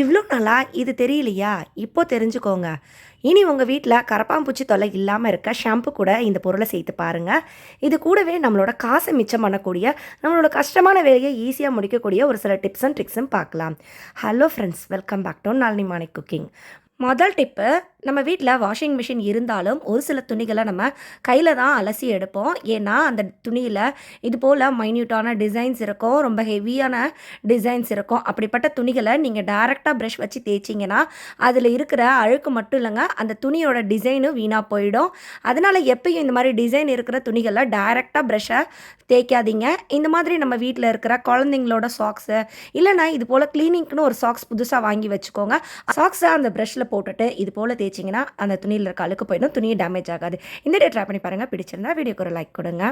இவ்வளோ நாளா இது தெரியலையா? இப்போ தெரிஞ்சுக்கோங்க. இனி உங்கள் வீட்டில் கரப்பாம்பூச்சி தொல்லை இல்லாமல் இருக்க ஷாம்பு கூட இந்த பொருளை சேர்த்து பாருங்கள் இது கூடவே நம்மளோட காசை மிச்சம் பண்ணக்கூடிய நம்மளோட கஷ்டமான வேலையை ஈஸியாக முடிக்கக்கூடிய ஒரு சில டிப்ஸ் அண்ட் ட்ரிக்ஸும் பார்க்கலாம். Hello friends welcome back to Nalini morning cooking முதல் டிப்பு நம்ம வீட்டில் வாஷிங் மிஷின் இருந்தாலும் ஒரு சில துணிகளை நம்ம கையில் தான் அலசி எடுப்போம். ஏன்னா அந்த துணியில் இது போல் மைன்யூட்டான டிசைன்ஸ் இருக்கும். ரொம்ப ஹெவியான டிசைன்ஸ் இருக்கும். அப்படிப்பட்ட துணிகளை நீங்கள் டைரெக்டாக ப்ரஷ் வச்சு தேய்ச்சிங்கன்னா அதில் இருக்கிற அழுக்கு மட்டும் இல்லைங்க அந்த துணியோட டிசைனும் வீணாக போயிடும். அதனால் எப்பயும் இந்த மாதிரி டிசைன் இருக்கிற துணிகளை டைரெக்டாக ப்ரெஷ்ஷை தேய்க்காதீங்க. இந்த மாதிரி நம்ம வீட்டில் இருக்கிற குழந்தைங்களோட சாக்ஸு இல்லைனா இது போல் க்ளீனிங்க்குன்னு ஒரு சாக்ஸ் புதுசாக வாங்கி வச்சுக்கோங்க. சாக்ஸை அந்த ப்ரெஷ்ஷில் போட்டுட்டு இது போல் தேய்ச்சிங்கன்னா அந்த துணியில் இருக்க அழுக்கு போயிடும் துணியை டேமேஜ் ஆகாது. இந்த டே ட்ரை பண்ணி பாருங்கள் பிடிச்சிருந்தா வீடியோக்கு ஒரு லைக் கொடுங்க.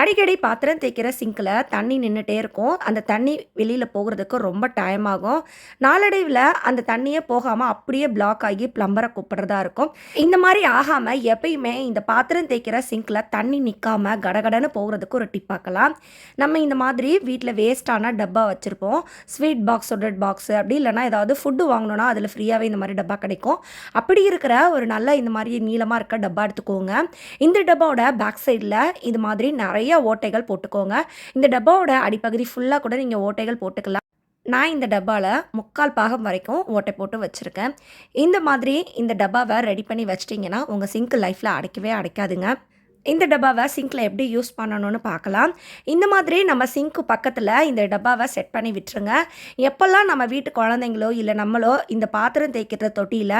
அடிக்கடி பாத்திரம் தேய்க்கிற சிங்கில் தண்ணி நின்றுட்டே இருக்கும். அந்த தண்ணி வெளியில் போகிறதுக்கு ரொம்ப டைம் ஆகும். நாளடைவில் அந்த தண்ணியே போகாமல் அப்படியே பிளாக் ஆகி ப்ளம்பரை கூப்பிட்றதா இருக்கும். இந்த மாதிரி ஆகாமல் எப்பயுமே இந்த பாத்திரம் தேய்க்கிற சிங்கில் தண்ணி நிற்காம கடகடன்னு போகிறதுக்கு ஒரு டிப் பார்க்கலாம் நம்ம இந்த மாதிரி வீட்டில் வேஸ்ட்டான டப்பா வச்சுருப்போம். ஸ்வீட் பாக்ஸ் சொடட் பாக்ஸ் அப்படி இல்லைனா ஏதாவது ஃபுட்டு வாங்கணுன்னா அதில் ஃப்ரீயாகவே இந்த மாதிரி டப்பா கிடைக்கும். அப்படி இருக்கிற ஒரு நல்ல இந்த மாதிரி நீளமாக இருக்க டப்பா எடுத்துக்கோங்க. இந்த டப்பாவோட பேக் சைடில் இது மாதிரி நிறைய ஓட்டைகள் போட்டுக்கோங்க. இந்த டப்பாவோட அடிப்பகுதி ஃபுல்லாக கூட நீங்கள் ஓட்டைகள் போட்டுக்கலாம். நான் இந்த டப்பாவில் முக்கால் பாகம் வரைக்கும் ஓட்டை போட்டு வச்சுருக்கேன். இந்த மாதிரி இந்த டப்பாவை ரெடி பண்ணி வச்சிட்டிங்கன்னா உங்கள் சிங்க் லைஃப்பில் அடைக்கவே அடைக்காதுங்க. இந்த டப்பாவை சிங்க்கில் எப்படி யூஸ் பண்ணணும்னு பார்க்கலாம். இந்த மாதிரி நம்ம சிங்க்கு பக்கத்தில் இந்த டப்பாவை செட் பண்ணி விட்டுருங்க. எப்போல்லாம் நம்ம வீட்டு குழந்தைங்களோ இல்லை நம்மளோ இந்த பாத்திரம் தேய்க்கிற தொட்டியில்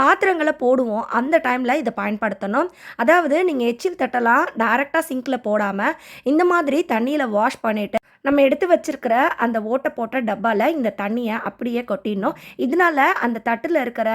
பாத்திரங்களை போடுவோம் அந்த டைமில் இதை பயன்படுத்தணும். அதாவது நீங்கள் எச்சில் தட்டெல்லாம் டைரெக்டாக சிங்க்கில் போடாமல் இந்த மாதிரி தண்ணியில் வாஷ் பண்ணிவிட்டு நம்ம எடுத்து வச்சிருக்கிற அந்த ஓட்டை போட்ட டப்பாவில் இந்த தண்ணியை அப்படியே கொட்டிடணும். இதனால அந்த தட்டில் இருக்கிற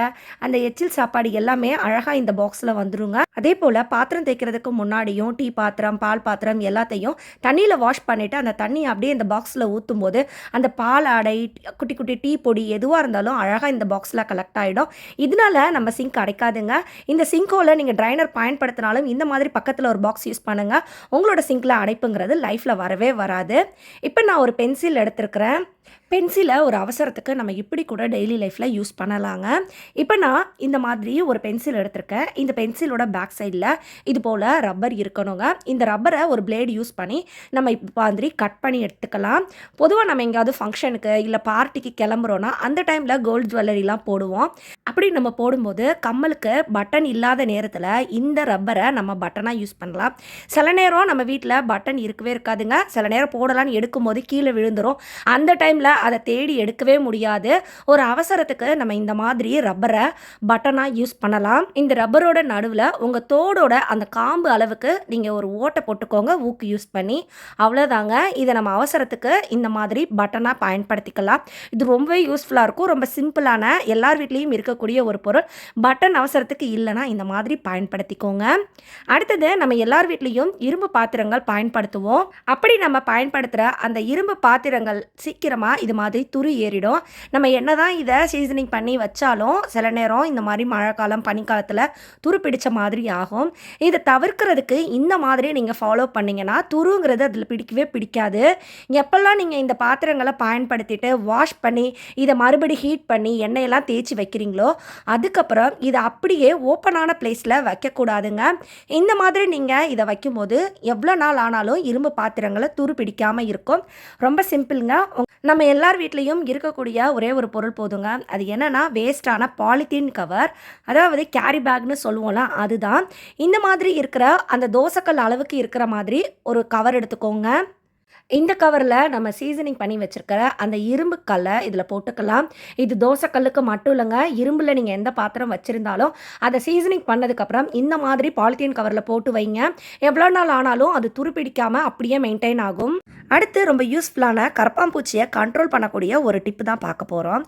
அந்த எச்சில் சாப்பாடு எல்லாமே அழகாக இந்த பாக்ஸில் வந்துடுங்க அதே போல் பாத்திரம் தேய்க்கிறதுக்கு முன்னாடியும் டீ பாத்திரம் பால் பாத்திரம் எல்லாத்தையும் தண்ணியில் வாஷ் பண்ணிவிட்டு அந்த தண்ணியை அப்படியே இந்த பாக்ஸில் ஊற்றும் போது அந்த பால் ஆடை குட்டி குட்டி டீ பொடி எதுவாக இருந்தாலும் அழகாக இந்த பாக்ஸில் கலெக்ட் ஆகிடும் இதனால நம்ம சிங்க் அடைக்காதுங்க. இந்த சிங்கோவில் நீங்கள் ட்ரைனர் பயன்படுத்தினாலும் இந்த மாதிரி பக்கத்தில் ஒரு பாக்ஸ் யூஸ் பண்ணுங்கள் உங்களோட சிங்கில் அடைப்புங்கிறது லைஃப்பில் வரவே வராது. இப்போ நான் ஒரு பென்சில் எடுத்திருக்கிறேன். பென்சிலை ஒரு அவசரத்துக்கு நம்ம இப்படி கூட டெய்லி லைஃப்பில் யூஸ் பண்ணலாங்க. இப்போ நான் இந்த மாதிரி ஒரு பென்சில் எடுத்திருக்கேன். இந்த பென்சிலோட பேக் சைடில் இது போல் ரப்பர் இருக்கணுங்க. இந்த ரப்பரை ஒரு பிளேடு யூஸ் பண்ணி நம்ம இப்போ மாதிரி கட் பண்ணி எடுத்துக்கலாம். பொதுவாக நம்ம எங்கேயாவது ஃபங்க்ஷனுக்கு இல்லை பார்ட்டிக்கு கிளம்புறோன்னா அந்த டைமில் கோல்டு ஜுவல்லரிலாம் போடுவோம். அப்படி நம்ம போடும்போது கம்மலுக்கு பட்டன் இல்லாத நேரத்தில் இந்த ரப்பரை நம்ம பட்டனாக யூஸ் பண்ணலாம். சில நேரம் நம்ம வீட்டில் பட்டன் இருக்கவே இருக்காதுங்க. சில நேரம் போடலான்னு எடுக்கும்போது கீழே விழுந்துடும் அந்த டைமில் அதை தேடி எடுக்கவே முடியாது. ஒரு அவசரத்துக்கு நம்ம இந்த மாதிரி ரப்பரை பட்டனாக யூஸ் பண்ணலாம். இந்த ரப்பரோட நடுவில் உங்கள் தோடோட அந்த காம்பு அளவுக்கு நீங்கள் ஒரு ஓட்டை போட்டுக்கோங்க ஊக்கு யூஸ் பண்ணி. அவ்வளோதாங்க இதை நம்ம அவசரத்துக்கு இந்த மாதிரி பட்டனாக பயன்படுத்திக்கலாம். இது ரொம்பவே யூஸ்ஃபுல்லாக இருக்கும். ரொம்ப சிம்பிளான எல்லார் வீட்லேயும் இருக்கக்கூடிய ஒரு பொருள். பட்டன் அவசரத்துக்கு இல்லைன்னா இந்த மாதிரி பயன்படுத்திக்கோங்க. அடுத்தது நம்ம எல்லார் வீட்லேயும் இரும்பு பாத்திரங்கள் பயன்படுத்துவோம். அப்படி நம்ம பயன்படுத்துகிற அந்த இரும்பு பாத்திரங்கள் சீக்கிரமாக இது மாதிரி துரு ஏறிடும். நம்ம என்ன தான் இதை சீசனிங் பண்ணி வச்சாலும் சில நேரம் இந்த மாதிரி மழை காலம் பனிக்காலத்தில் துரு பிடிச்ச மாதிரி ஆகும். இதை தவிர்க்கிறதுக்கு இந்த மாதிரி நீங்கள் ஃபாலோ பண்ணிங்கன்னா துருங்கிறது அதில் பிடிக்கவே பிடிக்காது. எப்போல்லாம் நீங்கள் இந்த பாத்திரங்களை பயன்படுத்திட்டு வாஷ் பண்ணி இதை மறுபடி ஹீட் பண்ணி எண்ணெயெல்லாம் தேய்ச்சி வைக்கிறீங்களோ அதுக்கப்புறம் இதை அப்படியே ஓப்பனான பிளேஸில் வைக்கக்கூடாதுங்க. இந்த மாதிரி நீங்கள் இதை வைக்கும்போது எவ்வளோ நாள் ஆனாலும் இரும்பு பாத்திரங்களை துரு பிடிக்காமல் இருக்கும். ரொம்ப சிம்பிளுங்க நம்ம எல்லார் வீட்லேயும் இருக்கக்கூடிய ஒரே ஒரு பொருள் போதுங்க. அது என்னென்னா வேஸ்டான பாலித்தீன் கவர் அதாவது கேரி பேக்னு சொல்லுவோம்ல அதுதான். இந்த மாதிரி இருக்கிற அந்த தோசைக்கல் அளவுக்கு இருக்கிற மாதிரி ஒரு கவர் எடுத்துக்கோங்க. இந்த கவரில் நம்ம சீசனிங் பண்ணி வச்சுருக்கிற அந்த இரும்பு கல்லை இதில் போட்டுக்கலாம். இது தோசை கல்லுக்கு மட்டும் இல்லைங்க இரும்பில் நீங்கள் எந்த பாத்திரம் வச்சுருந்தாலும் அதை சீசனிங் பண்ணதுக்கப்புறம் இந்த மாதிரி பாலித்தீன் கவரில் போட்டு வைங்க. எவ்வளோ நாள் ஆனாலும் அது துருப்பிடிக்காமல் அப்படியே மெயின்டைன் ஆகும். அடுத்து ரொம்ப யூஸ்ஃபுல்லான கரப்பாம்பூச்சியை கண்ட்ரோல் பண்ணக்கூடிய ஒரு டிப்பு தான் பார்க்க போகிறோம்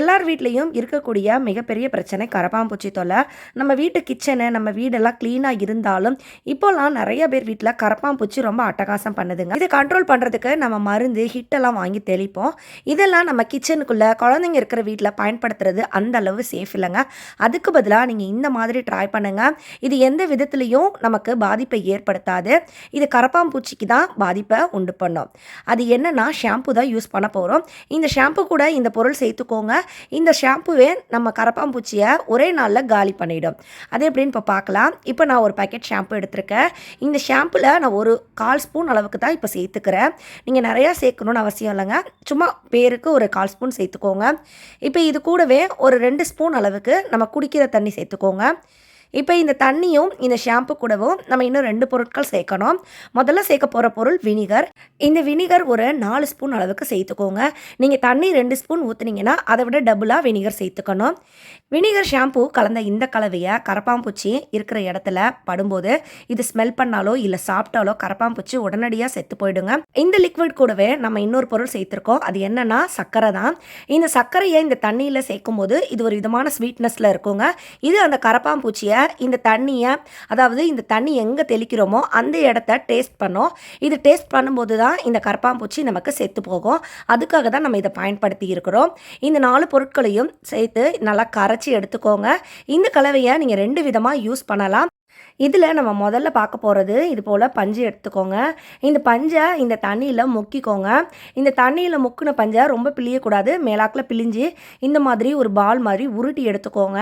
எல்லார் வீட்லேயும் இருக்கக்கூடிய மிகப்பெரிய பிரச்சனை கரப்பாம்பூச்சி தொல்லை. நம்ம வீட்டு கிச்சனு நம்ம வீடெல்லாம் க்ளீனாக இருந்தாலும் இப்போல்லாம் நிறைய பேர் வீட்டில் கரப்பாம்பூச்சி ரொம்ப அட்டகாசம் பண்ணுதுங்க. இது கண்ட்ரோல் கண்ட்ரோல் பண்ணுறதுக்கு நம்ம மருந்து ஹிட்டெல்லாம் வாங்கி தெளிப்போம். இதெல்லாம் நம்ம கிச்சனுக்குள்ளே குழந்தைங்க இருக்கிற வீட்டில் பயன்படுத்துறது அந்த அளவு சேஃப் இல்லைங்க. அதுக்கு பதிலாக நீங்கள் இந்த மாதிரி ட்ரை பண்ணுங்கள் இது எந்த விதத்துலேயும் நமக்கு பாதிப்பை ஏற்படுத்தாது. இது கரப்பாம்பூச்சிக்கு தான் பாதிப்பை உண்டு பண்ணும். அது என்னென்னா ஷாம்பு தான் யூஸ் பண்ண போகிறோம் இந்த ஷாம்பு கூட இந்த பொருள் சேர்த்துக்கோங்க. இந்த ஷாம்புவே நம்ம கரப்பாம்பூச்சியை ஒரே நாளில் காலி பண்ணிவிடும் அது எப்படின்னு இப்போ பார்க்கலாம் இப்போ நான் ஒரு பேக்கெட் ஷாம்பு எடுத்திருக்கேன். இந்த ஷாம்பில் நான் ஒரு கால் ஸ்பூன் அளவுக்கு தான் இப்போ சேர்த்துக்கிறேன். நீங்கள் நிறையா சேர்க்கணும்னு அவசியம் இல்லைங்க. சும்மா பேருக்கு ஒரு கால் ஸ்பூன் சேர்த்துக்கோங்க. இப்போ இது கூடவே ஒரு ரெண்டு ஸ்பூன் அளவுக்கு நம்ம குடிக்கிற தண்ணி சேர்த்துக்கோங்க. இப்போ இந்த தண்ணியும் இந்த ஷாம்பு கூடவும் நம்ம இன்னும் ரெண்டு பொருட்கள் சேர்க்கணும். முதல்ல சேர்க்க போகிற பொருள் வினிகர். இந்த வினிகர் ஒரு நாலு ஸ்பூன் அளவுக்கு சேர்த்துக்கோங்க. நீங்கள் தண்ணி ரெண்டு ஸ்பூன் ஊற்றுனீங்கன்னா அதை விட டபுளாக வினிகர் சேர்த்துக்கணும். வினிகர் ஷாம்பு கலந்த இந்த கலவையை கரப்பாம்பூச்சி இருக்கிற இடத்துல படும்போது இது ஸ்மெல் பண்ணாலோ இல்லை சாப்பிட்டாலோ கரப்பாம்பூச்சி உடனடியாக செத்து போயிடுங்க. இந்த லிக்விட் கூடவே நம்ம இன்னொரு பொருள் சேர்த்துருக்கோம். அது என்னன்னா சர்க்கரை தான். இந்த சர்க்கரையை இந்த தண்ணியில் சேர்க்கும் போது இது ஒரு விதமான ஸ்வீட்னஸில் இருக்குங்க. இது அந்த கரப்பாம்பூச்சியை இந்த தண்ணியை அதாவது இந்த தண்ணி எங்கே தெளிக்கிறோமோ அந்த இடத்த டேஸ்ட் பண்ணோம். இது டேஸ்ட் பண்ணும்போது தான் இந்த கரப்பாம்பூச்சி நமக்கு செத்து போகும். அதுக்காக தான் நம்ம இதை பயன்படுத்தி இருக்கிறோம். இந்த நாலு பொருட்களையும் சேர்த்து நல்லா கரைச்சி எடுத்துக்கோங்க. இந்த கலவையை நீங்கள் ரெண்டு விதமாக யூஸ் பண்ணலாம். இதில் நம்ம முதல்ல பார்க்க போகிறது இது போல் பஞ்சு எடுத்துக்கோங்க. இந்த பஞ்சை இந்த தண்ணியில் முக்கிக்கோங்க. இந்த தண்ணியில் முக்கின பஞ்சை ரொம்ப பிழியக்கூடாது. மேலாக்கில் பிழிஞ்சு இந்த மாதிரி ஒரு பால் மாதிரி உருட்டி எடுத்துக்கோங்க.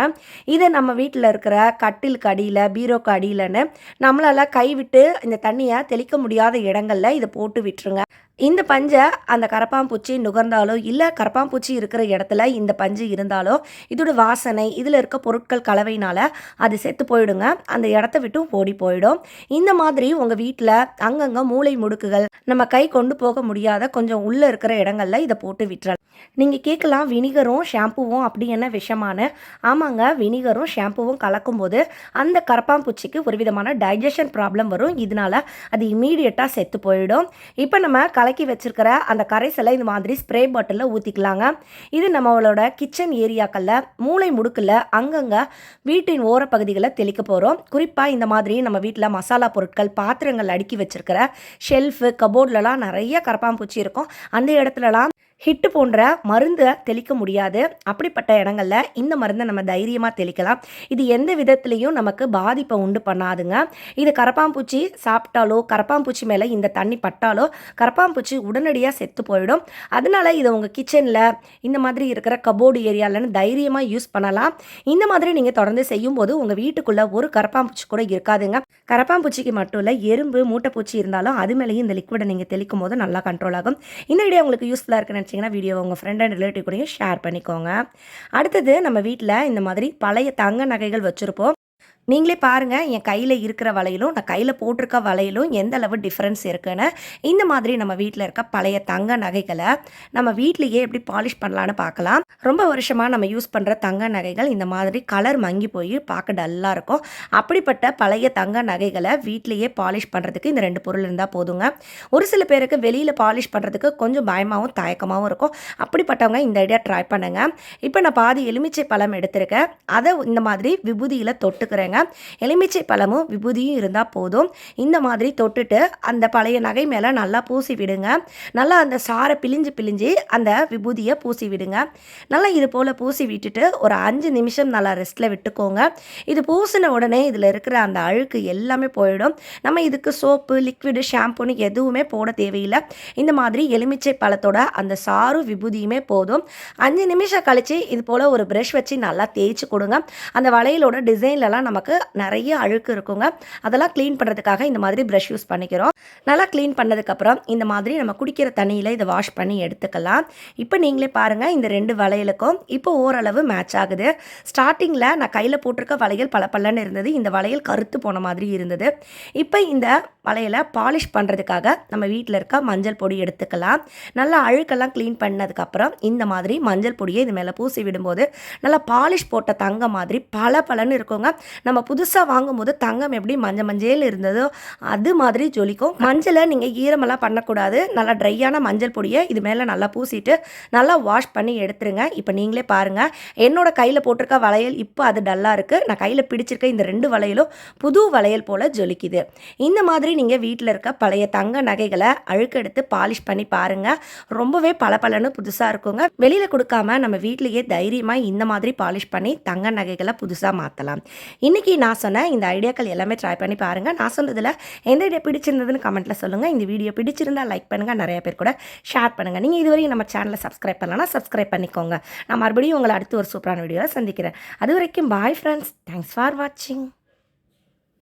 இதை நம்ம வீட்டில் இருக்கிற கட்டிலுக்கு அடியில் பீரோக்கு அடியிலன்னு நம்மளால் கைவிட்டு இந்த தண்ணியை தெளிக்க முடியாத இடங்களில் இதை போட்டு விட்டுருங்க. இந்த பஞ்சை அந்த கரப்பாம்பூச்சி நுகர்ந்தாலோ இல்லை கரப்பாம்பூச்சி இருக்கிற இடத்துல இந்த பஞ்சு இருந்தாலோ இதோட வாசனை இதில் இருக்க பொருட்கள் கலவையினால் அது செத்து போயிடுங்க. அந்த இடத்த விட்டு ஓடி போயிடும். இந்த மாதிரி உங்கள் வீட்டில் அங்கங்கே மூளை முடுக்குகள் நம்ம கை கொண்டு போக முடியாத கொஞ்சம் உள்ளே இருக்கிற இடங்களில் இதை போட்டு விட்டுறலாம். நீங்கள் கேட்கலாம் வினிகரும் ஷாம்புவும் அப்படி என்ன விஷமான? ஆமாங்க வினிகரும் ஷாம்புவும் கலக்கும்போது அந்த கரப்பாம்பூச்சிக்கு ஒரு விதமான டைஜஷன் ப்ராப்ளம் வரும். இதனால அது இமீடியட்டாக செத்து போயிடும். இப்போ நம்ம கலக்கி வச்சிருக்கிற அந்த கரைசலை இந்த மாதிரி ஸ்ப்ரே பாட்டிலில் ஊற்றிக்கலாங்க இது நம்மளோட கிச்சன் ஏரியாக்களில் மூளை முடுக்கில் அங்கங்கே வீட்டின் ஓரப்பகுதிகளை தெளிக்க போகிறோம் குறிப்பாக இந்த மாதிரி நம்ம வீட்டில் மசாலா பொருட்கள் பாத்திரங்கள் அடுக்கி வச்சிருக்கிற ஷெல்ஃபு கபோர்ட்லலாம் நிறைய கரப்பாம்பூச்சி இருக்கும். அந்த இடத்துலலாம் ஹிட்டு போன்ற மருந்தை தெளிக்க முடியாது. அப்படிப்பட்ட இடங்களில் இந்த மருந்தை நம்ம தைரியமாக தெளிக்கலாம். இது எந்த விதத்துலேயும் நமக்கு பாதிப்பை உண்டு பண்ணாதுங்க. இது கரப்பாம்பூச்சி சாப்பிட்டாலோ கரப்பாம்பூச்சி மேலே இந்த தண்ணி பட்டாலோ கரப்பாம்பூச்சி உடனடியாக செத்து போயிடும். அதனால இதை உங்கள் கிச்சனில் இந்த மாதிரி இருக்கிற கபோர்டு ஏரியாலன்னு தைரியமாக யூஸ் பண்ணலாம். இந்த மாதிரி நீங்கள் தொடர்ந்து செய்யும்போது உங்கள் வீட்டுக்குள்ளே ஒரு கரப்பாம்பூச்சி கூட இருக்காதுங்க. கரப்பாம்பூச்சிக்கு மட்டும் இல்லை எறும்பு மூட்டைப்பூச்சி இருந்தாலும் அது மேலேயும் இந்த லிக்விடை நீங்கள் தெளிக்கும் போது நல்லா கண்ட்ரோல் ஆகும். இந்த வீடியோ உங்களுக்கு யூஸ்ஃபுல்லாக இருக்குன்னு பிடிச்சிங்கன்னா வீடியோ உங்கள் ஃப்ரெண்ட் அண்ட் ரிலேட்டிவ் கூடயும் ஷேர் பண்ணிக்கோங்க. அடுத்தது நம்ம வீட்டில் இந்த மாதிரி பழைய தங்க நகைகள் வச்சுருப்போம். நீங்களே பாருங்கள் என் கையில் இருக்கிற வளையலும் நான் கையில் போட்டிருக்க வளையலும் எந்த அளவு டிஃப்ரென்ஸ் இருக்குன்னு. இந்த மாதிரி நம்ம வீட்டில் இருக்க பழைய தங்க நகைகளை நம்ம வீட்லேயே எப்படி பாலிஷ் பண்ணலான்னு பார்க்கலாம் ரொம்ப வருஷமாக நம்ம யூஸ் பண்ணுற தங்க நகைகள் இந்த மாதிரி கலர் மங்கி போய் பார்க்க டல்லாக இருக்கும். அப்படிப்பட்ட பழைய தங்க நகைகளை வீட்லேயே பாலிஷ் பண்ணுறதுக்கு இந்த ரெண்டு பொருள் இருந்தால் போதுங்க. ஒரு சில பேருக்கு வெளியில் பாலிஷ் பண்ணுறதுக்கு கொஞ்சம் பயமாகவும் தயக்கமாகவும் இருக்கும். அப்படிப்பட்டவங்க இந்த ஐடியா ட்ரை பண்ணுங்கள் இப்போ நான் பாதி எலுமிச்சை பழம் எடுத்திருக்கேன். அதை இந்த மாதிரி விபூதியில் தொட்டுக்கிறேங்க. எலுமிச்சை பழமும் விபூதியும் இருந்தால் போதும். இந்த மாதிரி தொட்டுட்டு அந்த பழைய நகை மேலே நல்லா பூசி விடுங்க நல்லா அந்த சாரை பிழிஞ்சு பிழிஞ்சு அந்த விபூதியை பூசி விடுங்க நல்லா இது போல் பூசி விட்டுட்டு ஒரு அஞ்சு நிமிஷம் நல்லா ரெஸ்ட்டில் விட்டுக்கோங்க. இது பூசின உடனே இதில் இருக்கிற அந்த அழுக்கு எல்லாமே போயிடும். நம்ம இதுக்கு சோப்பு லிக்விடு ஷாம்புன்னு எதுவுமே போட தேவையில்லை. இந்த மாதிரி எலுமிச்சை பழத்தோட அந்த சாரும் விபூதியுமே போதும். அஞ்சு நிமிஷம் கழித்து இது போல் ஒரு ப்ரஷ் வச்சு நல்லா தேய்ச்சி கொடுங்க. அந்த வளையலோட டிசைன்லலாம் நமக்கு நிறைய அழுக்கு இருக்குங்க. அதெல்லாம் க்ளீன் பண்ணுறதுக்காக இந்த மாதிரி ப்ரஷ் யூஸ் பண்ணிக்கிறோம். நல்லா க்ளீன் பண்ணதுக்கப்புறம் இந்த மாதிரி நம்ம குடிக்கிற தண்ணியில் இதை வாஷ் பண்ணி எடுத்துக்கலாம். இப்போ நீங்களே பாருங்கள் இந்த ரெண்டு வளையலுக்கும் இப்போ ஓரளவு மேட்ச் ஆகுது. ஸ்டார்டிங்கில் நான் கையில் போட்டிருக்க வளையல் பளபளன்னு இருந்தது. இந்த வளையல் கருத்து போன மாதிரி இருந்தது. இப்போ இந்த வளையலை பாலிஷ் பண்ணுறதுக்காக நம்ம வீட்டில் இருக்க மஞ்சள் பொடி எடுத்துக்கலாம். நல்லா அழுக்கெல்லாம் க்ளீன் பண்ணதுக்கப்புறம் இந்த மாதிரி மஞ்சள் பொடியை இது மேலே பூசி விடும்போது நல்லா பாலிஷ் போட்ட தங்க மாதிரி பல பலன்னு இருக்குங்க. நம்ம நம்ம புதுசாக வாங்கும்போது தங்கம் எப்படி மஞ்சள் மஞ்சள் இருந்ததோ அது மாதிரி ஜொலிக்கும். மஞ்சளை நீங்கள் ஈரமெல்லாம் பண்ணக்கூடாது. நல்லா ட்ரையான மஞ்சள் பொடியை இது மேலே நல்லா பூசிட்டு நல்லா வாஷ் பண்ணி எடுத்துருங்க. இப்போ நீங்களே பாருங்கள் என்னோட கையில் போட்டிருக்க வளையல் இப்போ அது டல்லாக இருக்குது நான் கையில் பிடிச்சிருக்க இந்த ரெண்டு வளையலும் புது வளையல் போல் ஜொலிக்குது. இந்த மாதிரி நீங்கள் வீட்டில் இருக்க பழைய தங்க நகைகளை அழுக்கெடுத்து பாலிஷ் பண்ணி பாருங்கள் ரொம்பவே பளபளன்னு புதுசாக இருக்குங்க. வெளியில் கொடுக்காம நம்ம வீட்டிலேயே தைரியமாக இந்த மாதிரி பாலிஷ் பண்ணி தங்க நகைகளை புதுசாக மாற்றலாம் இன்றைக்கி நான் சொன்ன இந்த ஐடியாக்கள் எல்லாமே ட்ரை பண்ணி பாருங்கள் நான் சொன்னதில் எந்த ஐடியா பிடிச்சிருந்ததுன்னு கமெண்ட்டில் சொல்லுங்கள் இந்த வீடியோ பிடிச்சிருந்தா லைக் பண்ணுங்கள் நிறைய பேர் கூட ஷேர் பண்ணுங்கள் நீங்கள் இதுவரையும் நம்ம சேனலை சப்ஸ்கிரைப் பண்ணலன்னா சப்ஸ்கிரைப் பண்ணிக்கோங்க. நான் மறுபடியும் உங்களை அடுத்து ஒரு சூப்பரான வீடியோவில் சந்திக்கிறேன். அது வரைக்கும் பாய் ஃப்ரெண்ட்ஸ் தேங்க்ஸ் ஃபார் வாட்சிங்